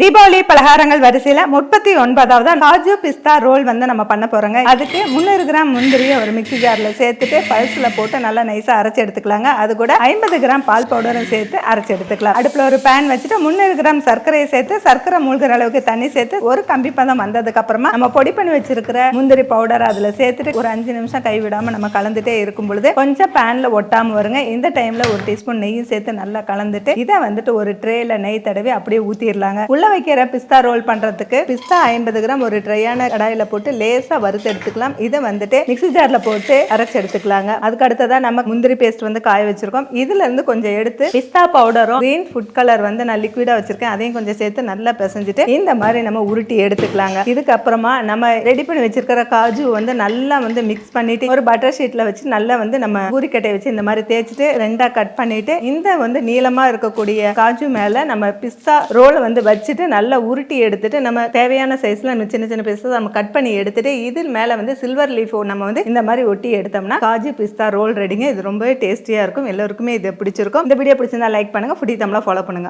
தீபாவளி பலகாரங்கள் வரிசையில முப்பத்தி ஒன்பதாவது காஜு பிஸ்தா ரோல் வந்து நம்ம பண்ண போறோங்க. அதுக்கு முந்நூறு கிராம் முந்திரியை ஒரு மிக்சி ஜாரில் சேர்த்துட்டு பல்ஸ்ல போட்டு நல்லா நைஸா அரைச்சு எடுத்துக்கலாங்க. அது கூட ஐம்பது கிராம் பால் பவுடரும் சேர்த்து அரைச்சு எடுத்துக்கலாம். அடுப்புல ஒரு பேன் வச்சுட்டு முந்நூறு கிராம் சர்க்கரையை சேர்த்து சர்க்கரை மூழ்கிற அளவுக்கு தண்ணி சேர்த்து ஒரு கம்பி பதம் வந்ததுக்கு அப்புறமா நம்ம பொடி பண்ணி வச்சிருக்கிற முந்திரி பவுடர் அதுல சேர்த்துட்டு ஒரு அஞ்சு நிமிஷம் கைவிடாம நம்ம கலந்துட்டே இருக்கும் பொழுது கொஞ்சம் பேன்ல ஒட்டாம வருங்க. இந்த டைம்ல ஒரு டீஸ்பூன் நெய்யும் சேர்த்து நல்லா கலந்துட்டு இதை வந்துட்டு ஒரு ட்ரேல நெய் தடவி அப்படியே ஊத்திடலாங்க. உள்ள வைக்கிற பிஸ்தா ரோல் பண்றதுக்கு பிஸ்தா ஐம்பது கிராம் ஒரு ட்ரையான கடாயில போட்டு லேசா வறுத்து எடுத்துக்கலாம். இதை வந்துட்டு மிக்ஸி ஜார்ல போட்டு அரைச்சு எடுத்துக்கலாங்க. அதுக்கு அடுத்ததாக நம்ம முந்திரி பேஸ்ட் வந்து காய வச்சிருக்கோம். இதுல இருந்து கொஞ்சம் எடுத்து பிஸ்தா பவுடரும் கிரீன் ஃபுட் கலர் வந்து நான் லிக்விடா வச்சிருக்கேன். அதையும் கொஞ்சம் சேர்த்து நல்லா பிசைஞ்சிட்டு இந்த மாதிரி நம்ம உருட்டி எடுத்துக்கலாங்க. இதுக்கப்புறமா நம்ம ரெடி பண்ணி வச்சிருக்கிற காஜு வந்து நல்லா வந்து மிக்ஸ் பண்ணிட்டு ஒரு பட்டர் ஷீட்ல வச்சு நல்லா வந்து நம்ம பூரிக்கட்டையை வச்சு இந்த மாதிரி தேய்ச்சிட்டு ரெண்டா கட் பண்ணிட்டு இந்த வந்து நீளமா இருக்கக்கூடிய காஜு மேல நம்ம பிஸ்தா ரோலை வந்து வச்சு வச்சுட்டு நல்லா உருட்டி எடுத்துட்டு நம்ம தேவையான சைஸ்ல நம்ம சின்ன சின்ன பீஸஸ் நம்ம கட் பண்ணி எடுத்துட்டு இதில் மேல வந்து சில்வர் லீஃப் நம்ம வந்து இந்த மாதிரி ஒட்டி எடுத்தோம்னா காஜு பிஸ்தா ரோல் ரெடிங்க இது ரொம்பவே டேஸ்டியா இருக்கும். எல்லாருக்குமே இது பிடிச்சிருக்கும். இந்த வீடியோ பிடிச்சிருந்தா லைக் பண்ணுங்க. ஃபுடி தமிழா ஃபாலோ பண்ணுங்க.